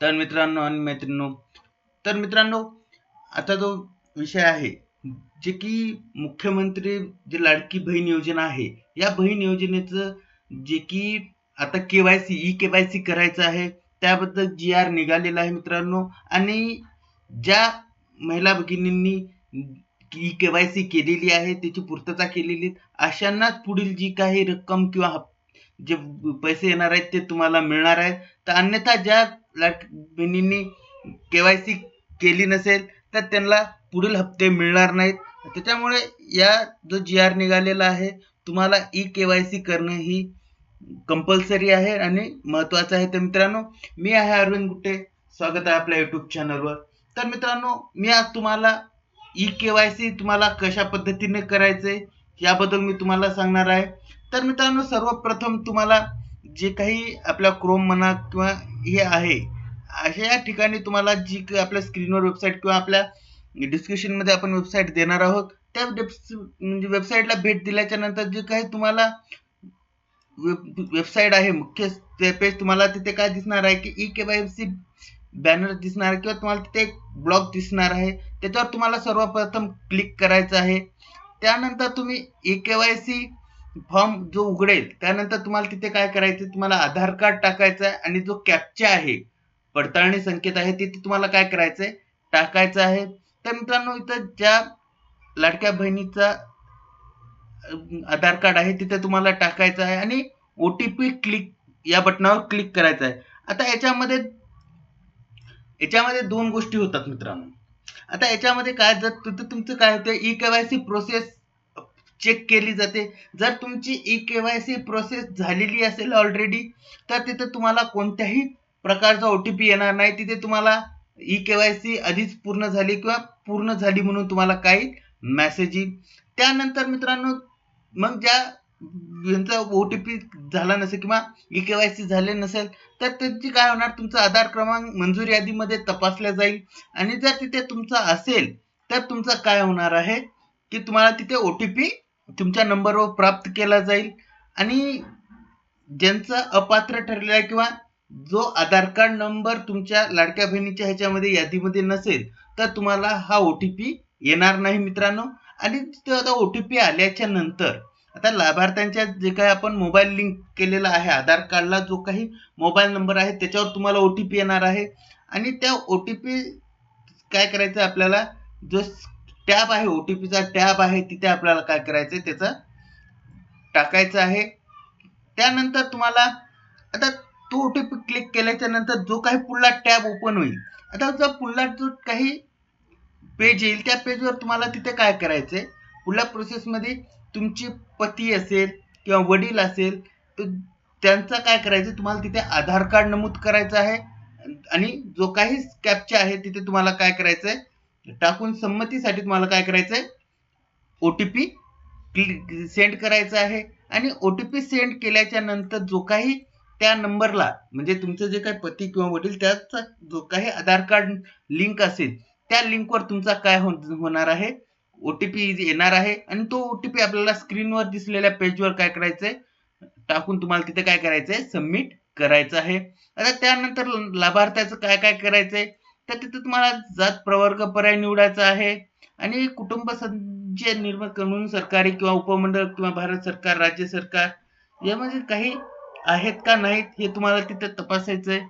तर मित्रांनो आणि मैत्रिणींनो तर मित्रांनो आता जो विषय आहे जे की मुख्यमंत्री जे लाडकी बहीण योजना आहे या बहीण योजनेचं जे की आता K Y C E K Y C करायचं आहे त्याबद्दल जी आर निघालेला आहे मित्रांनो आणि ज्या महिला भगिनींनी ई के वाय सी केलेली आहे त्याची पूर्तता केलेली अशांनाच पुढील जी काही रक्कम किंवा जे पैसे येणार आहेत ते तुम्हाला मिळणार आहेत तर अन्यथा ज्या लाट बहिणींनी के वाय सी केली नसेल तर त्यांना पुढील हप्ते मिळणार नाहीत. त्याच्यामुळे या जो जी आर निघालेला आहे तुम्हाला ई के वाय सी करणं ही कंपल्सरी आहे आणि महत्त्वाचं आहे. तर मित्रांनो मी आहे अरविंद गुट्टे. स्वागत आहे आपल्या यूट्यूब चॅनलवर तर मित्रांनो मी आज तुम्हाला ई के वाय सी तुम्हाला कशा पद्धतीने करायचे याबद्दल मी तुम्हाला सांगणार आहे. तर मित्रांनो सर्वप्रथम तुम्हाला जे काही आपल्या क्रोम म्हणा किंवा हे आहे अशा या ठिकाणी तुम्हाला जी आपल्या स्क्रीनवर वेबसाईट किंवा आपल्या डिस्क्रिप्शनमध्ये आपण वेबसाईट देणार आहोत त्या म्हणजे वेबसाईटला भेट दिल्याच्या नंतर जे काही तुम्हाला वेबसाईट आहे मुख्य पेज तुम्हाला तिथे काय दिसणार आहे की E K Y C banner दिसणार आहे किंवा तुम्हाला तिथे एक ब्लॉग दिसणार आहे त्याच्यावर तुम्हाला सर्वप्रथम क्लिक करायचं आहे. त्यानंतर तुम्ही E K Y C form जो उघडेल त्यानंतर तुम्हाला तिथे काय करायचं तुम्हाला आधार कार्ड टाकायचं आहे आणि जो कॅपचा आहे पडताळणी संकेत आहे तिथे तुम्हाला काय करायचं आहे? टाकायचं आहे. तर मित्रांनो इथं ज्या लाडक्या बहिणीचा आधार कार्ड आहे तिथे तुम्हाला टाकायचं आहे आणि ओ टी पी क्लिक या बटनावर क्लिक करायचं आहे. आता याच्यामध्ये याच्यामध्ये दोन गोष्टी होतात मित्रांनो. आता याच्यामध्ये काय जर तिथं तुमचं काय होतं E K Y C process check केली जाते. जर तुमची E K Y C process झालेली असेल ऑलरेडी तर तिथे तुम्हाला कोणत्याही प्रकारचा ओ टी पी येणार नाही. तिथे तुम्हाला ई के वाय सी आधीच पूर्ण झाली किंवा पूर्ण झाली म्हणून तुम्हाला काही मेसेज येईल. त्यानंतर मित्रांनो मग ज्या यांचा ओ टी पी झाला नसेल किंवा ई के वाय सी झाले नसेल तर त्यांची काय होणार? तुमचा आधार क्रमांक मंजुरी यादीमध्ये तपासला जाईल. आणि जर तिथे तुमचा असेल तर तुमचं काय होणार आहे? की तुम्हाला तिथे ओ टी पी तुमच्या नंबरवर प्राप्त केला जाईल. आणि ज्यांचं अपात्र ठरलेलं आहे किंवा जो आधार कार्ड नंबर तुमच्या लाडक्या बहिणीच्या ह्याच्यामध्ये यादीमध्ये नसेल तर तुम्हाला हा ओ टी पी येणार नाही मित्रांनो. आणि आता ओ टी पी आल्याच्यानंतर आता लाभार्थ्यांच्या जे काही आपण मोबाईल लिंक केलेला आहे आधार कार्डला जो काही मोबाईल नंबर आहे त्याच्यावर तुम्हाला ओ टी पी येणार आहे. आणि त्या ओ टी पी काय करायचं आपल्याला? जो टॅब आहे ओ टी पीचा टॅब आहे तिथे आपल्याला काय करायचं आहे त्याचं टाकायचं आहे. त्यानंतर तुम्हाला आता तो ओ टी पी क्लिक केल्याच्यानंतर जो काही पुढला टॅब ओपन होईल आता जर पुढला जो काही पेज येईल त्या पेजवर तुम्हाला तिथे काय करायचं आहे पुढल्या प्रोसेसमध्ये तुमची पती असेल किंवा वडील असेल तर त्यांचा काय करायचं तुम्हाला तिथे आधार कार्ड नमूद करायचं आहे. आणि जो काही कॅपचा आहे तिथे तुम्हाला काय करायचं आहे टाकून संमतीसाठी तुम्हाला काय करायचं आहे ओ टी पी सेंड करायचा आहे. आणि ओ टी पी सेंड केल्याच्यानंतर जो काही त्या नंबरला म्हणजे तुमचं जे काही पती किंवा वडील त्याचा जो काही आधार कार्ड लिंक असेल त्या लिंकवर तुमचा काय हो होणार आहे? ओ टी पी येणार आहे. आणि तो ओ टी पी आपल्याला स्क्रीनवर दिसलेल्या पेजवर काय करायचंय? टाकून तुम्हाला तिथे काय करायचंय? सबमिट करायचं आहे. आता त्यानंतर लाभार्थ्याचं काय काय करायचंय? तर तिथे तुम्हाला जात प्रवर्ग पर्याय निवडायचा आहे. आणि कुटुंब संचय निर्माण करून सरकारी किंवा उपमंडळ किंवा भारत सरकार राज्य सरकार यामध्ये काही आहेत का नाहीत हे तुम्हाला तिथे तपासायचं आहे.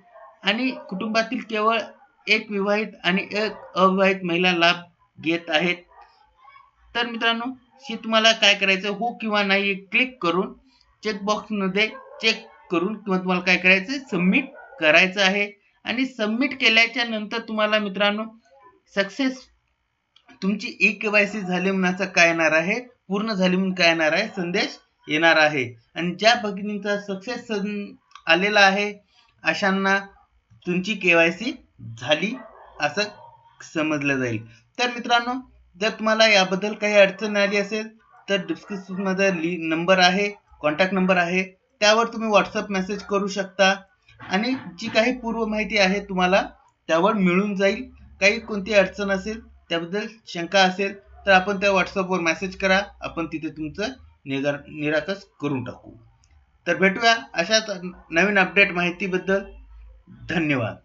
आणि कुटुंबातील केवळ एक विवाहित आणि एक अविवाहित महिला लाभ घेत आहेत. तर मित्रांनो हे तुम्हाला काय करायचं? हो किंवा नाही क्लिक करून चेकबॉक्समध्ये चेक करून किंवा तुम्हाला काय करायचं सबमिट करायचं आहे. आणि सबमिट केल्याच्यानंतर तुम्हाला मित्रांनो सक्सेस तुमची ई के वाय सी झाली म्हणून काय येणार आहे? पूर्ण झाली म्हणून काय येणार आहे? संदेश येणार आहे. आणि ज्या भगिनींचा सक्सेस आलेला आहे अशांना तुमची के वाय सी झाली असं समजलं जाईल. तर मित्रांनो जर तुम्हाला याबद्दल काही अडचण आली असेल तर डिस्क्रिप्शनमध्ये ली नंबर आहे कॉन्टॅक्ट नंबर आहे. त्यावर तुम्ही व्हॉट्सअप मेसेज करू शकता. आणि जी काही पूर्व माहिती आहे तुम्हाला त्यावर मिळून जाईल. काही कोणती अडचण असेल त्याबद्दल शंका असेल तर आपण त्या व्हॉट्सअपवर मेसेज करा. आपण तिथे तुमचं निरा निराकस करून टाकू. तर भेटूया अशाच नवीन अपडेट माहितीबद्दल. धन्यवाद.